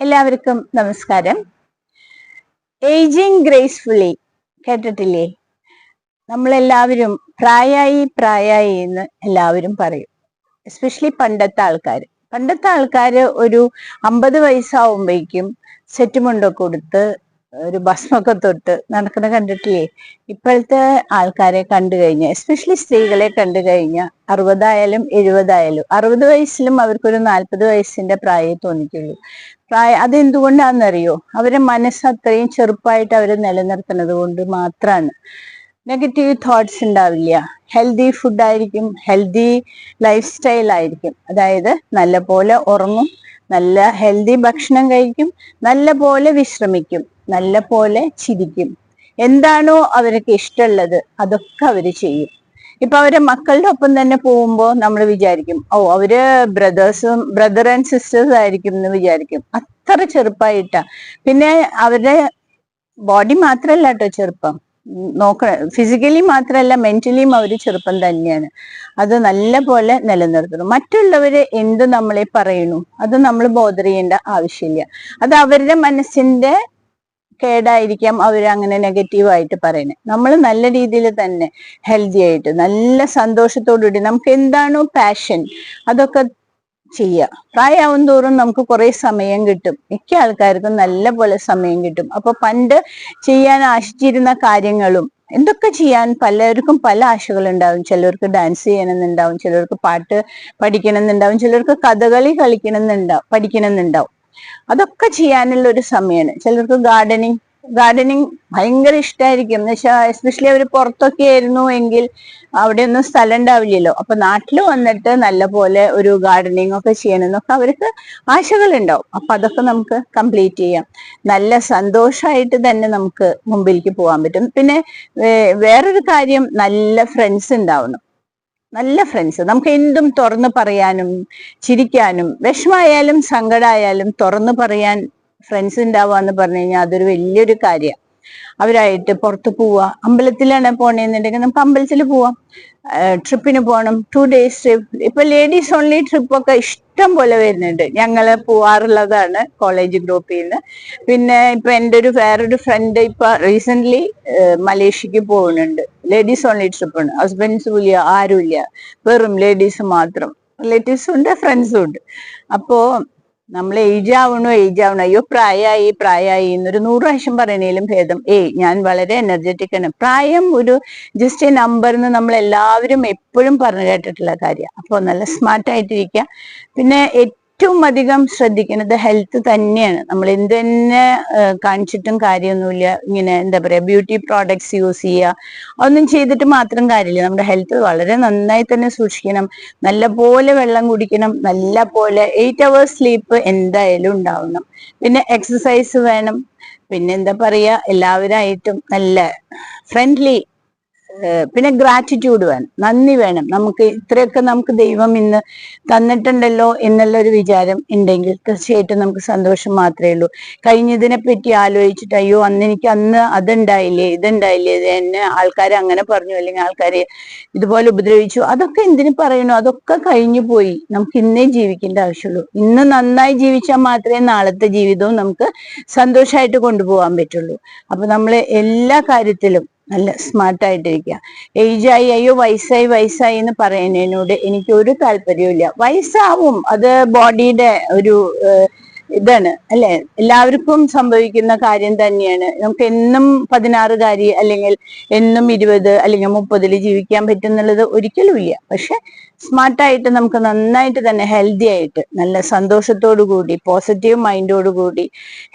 എല്ലാവർക്കും നമസ്കാരം. Ageing gracefully കേട്ടിട്ടില്ലേ? നമ്മളെല്ലാവരും പ്രായായി പ്രായായി എന്ന് എല്ലാവരും പറയും. എസ്പെഷ്യലി പണ്ടത്തെ ആൾക്കാർ. പണ്ടത്തെ ആൾക്കാർ ഒരു അമ്പത് വയസ്സാവുമ്പോഴേക്കും സെറ്റുമുണ്ടൊക്കെ കൊടുത്ത് ഒരു ഭസ്മൊക്കെ തൊട്ട് നടക്കുന്ന കണ്ടിട്ടില്ലേ? ഇപ്പോഴത്തെ ആൾക്കാരെ കണ്ടു കഴിഞ്ഞാൽ എസ്പെഷ്യലി സ്ത്രീകളെ കണ്ടു കഴിഞ്ഞാൽ അറുപതായാലും എഴുപതായാലും അറുപത് വയസ്സിലും അവർക്കൊരു നാൽപ്പത് വയസ്സിന്റെ പ്രായം തോന്നിക്കുള്ളൂ പ്രായ അതെന്തുകൊണ്ടാണെന്നറിയോ? അവരെ മനസ്സ് അത്രയും ചെറുപ്പമായിട്ട് അവരെ നിലനിർത്തുന്നത് കൊണ്ട് മാത്രമാണ് നെഗറ്റീവ് തോട്ട്സ് ഉണ്ടാവില്ല. ഹെൽത്തി ഫുഡായിരിക്കും ഹെൽത്തി ലൈഫ് സ്റ്റൈൽ ആയിരിക്കും. അതായത് നല്ല പോലെ ഉറങ്ങും നല്ല ഹെൽത്തി ഭക്ഷണം കഴിക്കും നല്ല പോലെ വിശ്രമിക്കും. നല്ല പോലെ ചിരിക്കും. എന്താണോ അവർക്ക് ഇഷ്ടമുള്ളത് അതൊക്കെ അവർ ചെയ്യും. ഇപ്പൊ അവരെ മക്കളുടെ ഒപ്പം തന്നെ പോകുമ്പോൾ നമ്മൾ വിചാരിക്കും ഓ അവർ ബ്രദേഴ്സും ബ്രദർ ആൻഡ് സിസ്റ്റേഴ്സ് ആയിരിക്കും എന്ന് വിചാരിക്കും. അത്ര ചെറുപ്പായിട്ടാ. പിന്നെ അവരുടെ ബോഡി മാത്രല്ല കേട്ടോ ചെറുപ്പം. നോക്കണം ഫിസിക്കലി മാത്രമല്ല മെന്റലിയും അവർ ചെറുപ്പം തന്നെയാണ്. അത് നല്ല പോലെ നിലനിർത്തണം. മറ്റുള്ളവര് എന്ത് നമ്മളെ പറയണു അത് നമ്മൾ ബോധർ ചെയ്യേണ്ട ആവശ്യമില്ല. അത് അവരുടെ മനസ്സിന്റെ കേടായിരിക്കാം അവർ അങ്ങനെ നെഗറ്റീവായിട്ട് പറയുന്നത് നമ്മൾ നല്ല രീതിയിൽ തന്നെ ഹെൽത്തി ആയിട്ട് നല്ല സന്തോഷത്തോടുകൂടി നമുക്ക് എന്താണോ പാഷൻ അതൊക്കെ ചെയ്യുക പ്രായമാവും തോറും നമുക്ക് കുറെ സമയം കിട്ടും. മിക്ക ആൾക്കാർക്കും നല്ല പോലെ സമയം കിട്ടും. അപ്പൊ പണ്ട് ചെയ്യാൻ ആശിച്ചിരുന്ന കാര്യങ്ങളും എന്തൊക്കെ ചെയ്യാൻ പലർക്കും പല ആശകൾ ഉണ്ടാവും ചിലർക്ക് ഡാൻസ് ചെയ്യണമെന്നുണ്ടാവും ചിലർക്ക് പാട്ട് പഠിക്കണമെന്നുണ്ടാവും ചിലർക്ക് കഥകളി കളിക്കണമെന്നുണ്ടാവും പഠിക്കണമെന്നുണ്ടാവും. അതൊക്കെ ചെയ്യാനുള്ള ഒരു സമയമാണ് ചിലർക്ക് ഗാർഡനിങ് ഗാർഡനിങ് ഭയങ്കര ഇഷ്ടമായിരിക്കും എന്ന് വെച്ചാൽ എസ്പെഷ്യലി അവർ പുറത്തൊക്കെ ആയിരുന്നു എങ്കിൽ അവിടെ ഒന്നും സ്ഥലം ഉണ്ടാവില്ലല്ലോ. അപ്പൊ നാട്ടിൽ വന്നിട്ട് നല്ല പോലെ ഒരു ഗാർഡനിങ് ഒക്കെ ചെയ്യണമെന്നൊക്കെ അവർക്ക് ആശകൾ ഉണ്ടാവും അപ്പൊ അതൊക്കെ നമുക്ക് കംപ്ലീറ്റ് ചെയ്യാം. നല്ല സന്തോഷമായിട്ട് തന്നെ നമുക്ക് മുമ്പിലേക്ക് പോകാൻ പറ്റും. പിന്നെ വേറൊരു കാര്യം നല്ല ഫ്രണ്ട്സ് ഉണ്ടാവണം. നല്ല ഫ്രണ്ട്സ് നമുക്ക് എന്തും തുറന്നു പറയാനും ചിരിക്കാനും വിഷമായാലും സങ്കടമായാലും തുറന്നു പറയാൻ ഫ്രണ്ട്സ് ഉണ്ടാവുക എന്ന് പറഞ്ഞു കഴിഞ്ഞാൽ അതൊരു വലിയൊരു കാര്യമാണ് അവരായിട്ട് പുറത്ത് പോവുക അമ്പലത്തിലാണ് പോണേന്നുണ്ടെങ്കിൽ നമുക്ക് അമ്പലത്തിൽ പോവാം. ട്രിപ്പിന് പോകണം ടു ഡേയ്സ് ട്രിപ്പ് ഇപ്പൊ ലേഡീസ് ഓൺലി ട്രിപ്പ് ഒക്കെ ഇഷ്ടം പോലെ വരുന്നുണ്ട്. ഞങ്ങൾ പോവാറുള്ളതാണ് കോളേജ് ഗ്രൂപ്പിൽ നിന്ന് പിന്നെ ഇപ്പൊ എന്റെ ഒരു വേറൊരു ഫ്രണ്ട് ഇപ്പൊ റീസെന്റ് മലേഷ്യക്ക് പോകുന്നുണ്ട് ലേഡീസ് ഓൺലി ട്രിപ്പാണ് ഹസ്ബൻഡ്സും ഇല്ല ആരും ഇല്ല. വെറും ലേഡീസ് മാത്രം. റിലേറ്റീവ്സും ഉണ്ട് ഫ്രണ്ട്സും ഉണ്ട്. അപ്പോ നമ്മൾ ഏജ് ആവണോ ഏജ് ആവണോ അയ്യോ പ്രായമായി പ്രായമായി എന്നൊരു നൂറ് പ്രാവശ്യം പറയണേലും ഭേദം. ഏയ് ഞാൻ വളരെ എനർജറ്റിക് ആണ്. പ്രായം ഒരു ജസ്റ്റ് നമ്പർ എന്ന് നമ്മൾ എല്ലാവരും എപ്പോഴും പറഞ്ഞു കേട്ടിട്ടുള്ള കാര്യമാണ് അപ്പോൾ നല്ല സ്മാർട്ട് ആയിട്ടിരിക്കുക പിന്നെ ഏറ്റവും അധികം ശ്രദ്ധിക്കുന്നത് ഹെൽത്ത് തന്നെയാണ്. നമ്മൾ എന്ത് തന്നെ കാണിച്ചിട്ടും കാര്യമൊന്നുമില്ല. ഇങ്ങനെ എന്താ പറയാ ബ്യൂട്ടി പ്രോഡക്ട്സ് യൂസ് ചെയ്യുക. ഒന്നും ചെയ്തിട്ട് മാത്രം കാര്യമില്ല. നമ്മുടെ ഹെൽത്ത് വളരെ നന്നായി തന്നെ സൂക്ഷിക്കണം. നല്ല പോലെ വെള്ളം കുടിക്കണം. നല്ല പോലെ എയ്റ്റ് അവേഴ്സ് സ്ലീപ്പ് എന്തായാലും ഉണ്ടാവണം. പിന്നെ എക്സസൈസ് വേണം. പിന്നെ എന്താ പറയാ എല്ലാവരായിട്ടും നല്ല ഫ്രണ്ട്ലി പിന്നെ ഗ്രാറ്റിറ്റ്യൂഡ് വേണം. നന്ദി വേണം. നമുക്ക് ഇത്രയൊക്കെ നമുക്ക് ദൈവം ഇന്ന് തന്നിട്ടുണ്ടല്ലോ എന്നുള്ള ഒരു വിചാരം ഉണ്ടെങ്കിൽ തീർച്ചയായിട്ടും നമുക്ക് സന്തോഷം മാത്രമേ ഉള്ളൂ. കഴിഞ്ഞതിനെ പറ്റി ആലോചിച്ചിട്ട് അയ്യോ അന്ന് എനിക്ക് അന്ന് അതുണ്ടായില്ലേ ഇതുണ്ടായില്ലേ എന്നെ ആൾക്കാർ അങ്ങനെ പറഞ്ഞു അല്ലെങ്കിൽ ആൾക്കാരെ ഇതുപോലെ ഉപദ്രവിച്ചു. അതൊക്കെ എന്തിനു പറയണു? അതൊക്കെ കഴിഞ്ഞു പോയി. നമുക്ക് ഇന്നേ ജീവിക്കേണ്ട ആവശ്യമുള്ളൂ. ഇന്ന് നന്നായി ജീവിച്ചാൽ മാത്രമേ നാളത്തെ ജീവിതവും നമുക്ക് സന്തോഷമായിട്ട് കൊണ്ടുപോകാൻ പറ്റുള്ളൂ. അപ്പൊ നമ്മൾ എല്ലാ കാര്യത്തിലും നല്ല സ്മാർട്ടായിട്ടിരിക്കുക ഏജായി അയ്യോ വയസ്സായി വയസ്സായി എന്ന് പറയുന്നതിനോട് എനിക്ക് ഒരു താല്പര്യമില്ല വയസ്സാവും. അത് ബോഡിയുടെ ഒരു ഇതാണ് അല്ലെ? എല്ലാവർക്കും സംഭവിക്കുന്ന കാര്യം തന്നെയാണ്. നമുക്ക് എന്നും പതിനാറുകാരി അല്ലെങ്കിൽ എന്നും ഇരുപത് അല്ലെങ്കിൽ മുപ്പതിൽ ജീവിക്കാൻ പറ്റുന്നുള്ളത് ഒരിക്കലും ഇല്ല. പക്ഷെ സ്മാർട്ടായിട്ട് നമുക്ക് നന്നായിട്ട് തന്നെ ഹെൽത്തി ആയിട്ട് നല്ല സന്തോഷത്തോടു കൂടി പോസിറ്റീവ് മൈൻഡോടു കൂടി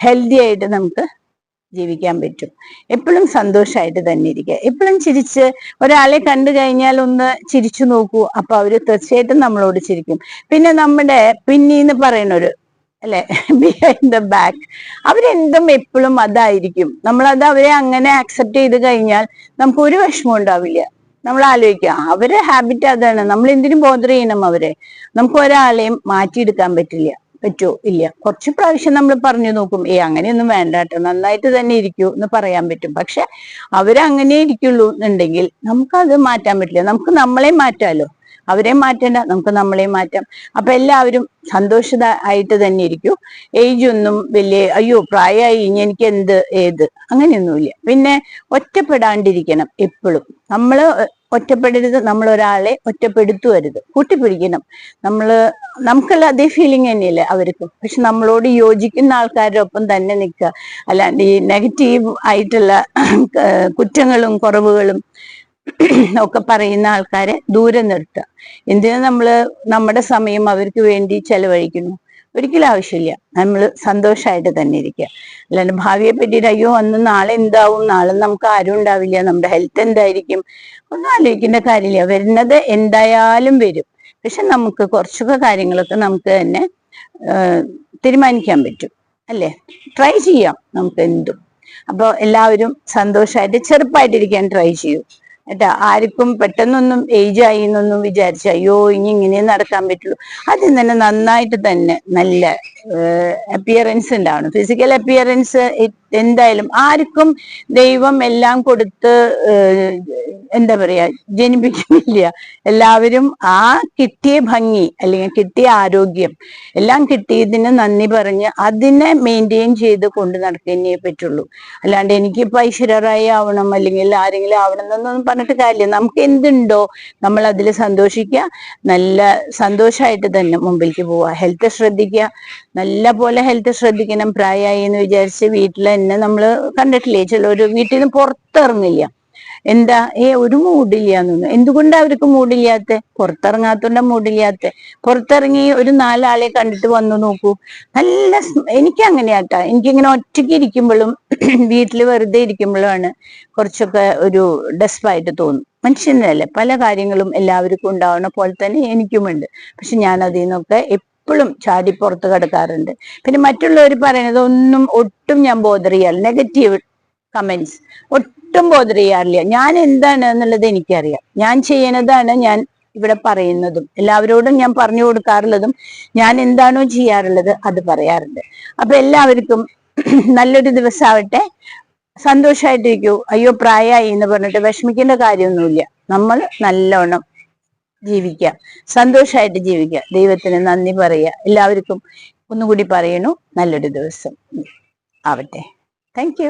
ഹെൽത്തി ആയിട്ട് നമുക്ക് ജീവിക്കാൻ പറ്റും. എപ്പോഴും സന്തോഷമായിട്ട് തന്നെ ഇരിക്കുക. എപ്പോഴും ചിരിച്ച് ഒരാളെ കണ്ടു കഴിഞ്ഞാൽ ഒന്ന് ചിരിച്ചു നോക്കൂ. അപ്പൊ അവർ തീർച്ചയായിട്ടും നമ്മളോട് ചിരിക്കും. പിന്നെ നമ്മുടെ പിന്നീന്ന് പറയുന്നൊരു അല്ലെ ബിഹൈൻഡ് ദ ബാക്ക് അവരെന്തും എപ്പോഴും അതായിരിക്കും. നമ്മളത് അവരെ അങ്ങനെ അക്സെപ്റ്റ് ചെയ്ത് കഴിഞ്ഞാൽ നമുക്ക് ഒരു വിഷമം ഉണ്ടാവില്ല. നമ്മൾ ആലോചിക്കുക അവരെ ഹാബിറ്റ് അതാണ്. നമ്മൾ എന്തിനും ബോധർ ചെയ്യണം അവരെ. നമുക്ക് ഒരാളെയും മാറ്റിയെടുക്കാൻ പറ്റില്ല. പറ്റുമോ ഇല്ല. കുറച്ച് പ്രാവശ്യം നമ്മൾ പറഞ്ഞു നോക്കും ഏ അങ്ങനെയൊന്നും വേണ്ട കേട്ടോ നന്നായിട്ട് തന്നെ ഇരിക്കൂ എന്ന് പറയാൻ പറ്റും. പക്ഷെ അവരങ്ങനെ ഇരിക്കുള്ളൂ എന്നുണ്ടെങ്കിൽ നമുക്കത് മാറ്റാൻ പറ്റില്ല. നമുക്ക് നമ്മളെ മാറ്റാലോ? അവരെ മാറ്റണ്ട നമുക്ക് നമ്മളെ മാറ്റാം. അപ്പൊ എല്ലാവരും സന്തോഷത ആയിട്ട് തന്നെ ഇരിക്കൂ. ഏജ് ഒന്നും വലിയ അയ്യോ പ്രായമായി ഇനി എനിക്ക് എന്ത് ഏത്? അങ്ങനെയൊന്നുമില്ല. പിന്നെ ഒറ്റപ്പെടാണ്ടിരിക്കണം എപ്പോഴും. നമ്മൾ ഒറ്റപ്പെടരുത് നമ്മൾ ഒരാളെ ഒറ്റപ്പെടുത്തുവരുത് കൂട്ടിപ്പിടിക്കണം. നമ്മൾ നമുക്കല്ല അതേ ഫീലിംഗ് തന്നെയല്ലേ അവർക്കും. പക്ഷെ നമ്മളോട് യോജിക്കുന്ന ആൾക്കാരുടെ ഒപ്പം തന്നെ നിൽക്കുക. അല്ലാണ്ട് ഈ നെഗറ്റീവ് ആയിട്ടുള്ള കുറ്റങ്ങളും കുറവുകളും ഒക്കെ പറയുന്ന ആൾക്കാരെ ദൂരെ നിർത്തുക. എന്തിനാ നമ്മൾ നമ്മുടെ സമയം അവർക്ക് വേണ്ടി ചെലവഴിക്കുന്നു? ഒരിക്കലും ആവശ്യമില്ല. നമ്മൾ സന്തോഷമായിട്ട് തന്നെ ഇരിക്കുക അല്ലാണ്ട് ഭാവിയെ പറ്റിയിട്ട് അയ്യോ അന്ന് നാളെ എന്താവും? നാളെ നമുക്ക് ആരും ഉണ്ടാവില്ല. നമ്മുടെ ഹെൽത്ത് എന്തായിരിക്കും? ഒന്നും ആലോചിക്കേണ്ട കാര്യമില്ല. വരുന്നത് എന്തായാലും വരും. പക്ഷെ നമുക്ക് കുറച്ചൊക്കെ കാര്യങ്ങളൊക്കെ നമുക്ക് തന്നെ തീരുമാനിക്കാൻ പറ്റും. അല്ലേ? ട്രൈ ചെയ്യാം നമുക്ക് എന്തും. അപ്പോൾ എല്ലാവരും സന്തോഷമായിട്ട് ചെറുപ്പമായിട്ടിരിക്കാൻ ട്രൈ ചെയ്യൂ. കേട്ടാ ആർക്കും പെട്ടെന്നൊന്നും ഏജ് ആയി എന്നൊന്നും വിചാരിച്ച അയ്യോ ഇനി ഇങ്ങനെ നടക്കാൻ പറ്റുള്ളൂ. ആദ്യം തന്നെ നന്നായിട്ട് തന്നെ നല്ല അപ്പിയറൻസ് ഉണ്ടാവണം. ഫിസിക്കൽ അപ്പിയറൻസ് എന്തായാലും ആർക്കും ദൈവം എല്ലാം കൊടുത്ത് എന്താ പറയാ ജനിപ്പിക്കുന്നില്ല. എല്ലാവരും ആ കിട്ടിയ ഭംഗി അല്ലെങ്കിൽ കിട്ടിയ ആരോഗ്യം എല്ലാം കിട്ടിയതിന് നന്ദി പറഞ്ഞ് അതിനെ മെയിന്റെയിൻ ചെയ്ത് കൊണ്ട് നടക്കുന്നേ പറ്റുള്ളൂ. അല്ലാണ്ട് എനിക്ക് ഐശ്വര്യറായി ആവണം അല്ലെങ്കിൽ ആരെങ്കിലും ആവണം എന്നൊന്നും പറഞ്ഞിട്ട് കാര്യമില്ല. നമുക്ക് എന്തുണ്ടോ നമ്മൾ അതിൽ സന്തോഷിക്കുക. നല്ല സന്തോഷമായിട്ട് തന്നെ മുമ്പിലേക്ക് പോവുക. ഹെൽത്ത് ശ്രദ്ധിക്കുക. നല്ല പോലെ ഹെൽത്ത് ശ്രദ്ധിക്കണം. പ്രായമായി എന്ന് വിചാരിച്ച് വീട്ടിൽ തന്നെ നമ്മൾ കണ്ടിട്ടില്ലേ? ചില ഒരു വീട്ടിൽ നിന്ന് പുറത്തിറങ്ങില്ല. എന്താ? ഏ ഒരു മൂടില്ല എന്നൊന്ന് എന്തുകൊണ്ടാ അവർക്ക് മൂടില്ലാത്ത? പുറത്തിറങ്ങാത്തോണ്ട മൂടില്ലാത്ത? പുറത്തിറങ്ങി ഒരു നാലാളെ കണ്ടിട്ട് വന്നു നോക്കൂ. നല്ല എനിക്ക് അങ്ങനെയാട്ടാ എനിക്കിങ്ങനെ ഒറ്റയ്ക്ക് ഇരിക്കുമ്പോഴും വീട്ടിൽ വെറുതെ ഇരിക്കുമ്പോഴുമാണ് കുറച്ചൊക്കെ ഒരു ഡെസ്പായിട്ട് തോന്നും. മനുഷ്യനല്ലേ? പല കാര്യങ്ങളും എല്ലാവർക്കും ഉണ്ടാവുന്ന പോലെ തന്നെ എനിക്കുമുണ്ട്. പക്ഷെ ഞാൻ അതിൽ നിന്നൊക്കെ എപ്പോഴും ചാടി പുറത്ത് കിടക്കാറുണ്ട്. പിന്നെ മറ്റുള്ളവർ പറയുന്നത് ഒന്നും ഒട്ടും ഞാൻ ബോധർ ചെയ്യാറില്ല. നെഗറ്റീവ് കമന്റ്സ് ഒട്ടും ബോധർ ചെയ്യാറില്ല. ഞാൻ എന്താണ് എന്നുള്ളത് എനിക്കറിയാം. ഞാൻ ചെയ്യുന്നതാണ് ഞാൻ ഇവിടെ പറയുന്നതും എല്ലാവരോടും ഞാൻ പറഞ്ഞു കൊടുക്കാറുള്ളതും ഞാൻ എന്താണോ ചെയ്യാറുള്ളത് അത് പറയാറുണ്ട്. അപ്പൊ എല്ലാവർക്കും നല്ലൊരു ദിവസമാവട്ടെ സന്തോഷമായിട്ടിരിക്കൂ അയ്യോ പ്രായമായി എന്ന് പറഞ്ഞിട്ട് വിഷമിക്കേണ്ട കാര്യമൊന്നുമില്ല. നമ്മൾ നല്ലോണം ജീവിക്കുക സന്തോഷമായിട്ട് ജീവിക്കുക ദൈവത്തിന് നന്ദി പറയുക. എല്ലാവർക്കും ഒന്നുകൂടി പറയണു. നല്ലൊരു ദിവസം ആവട്ടെ. താങ്ക്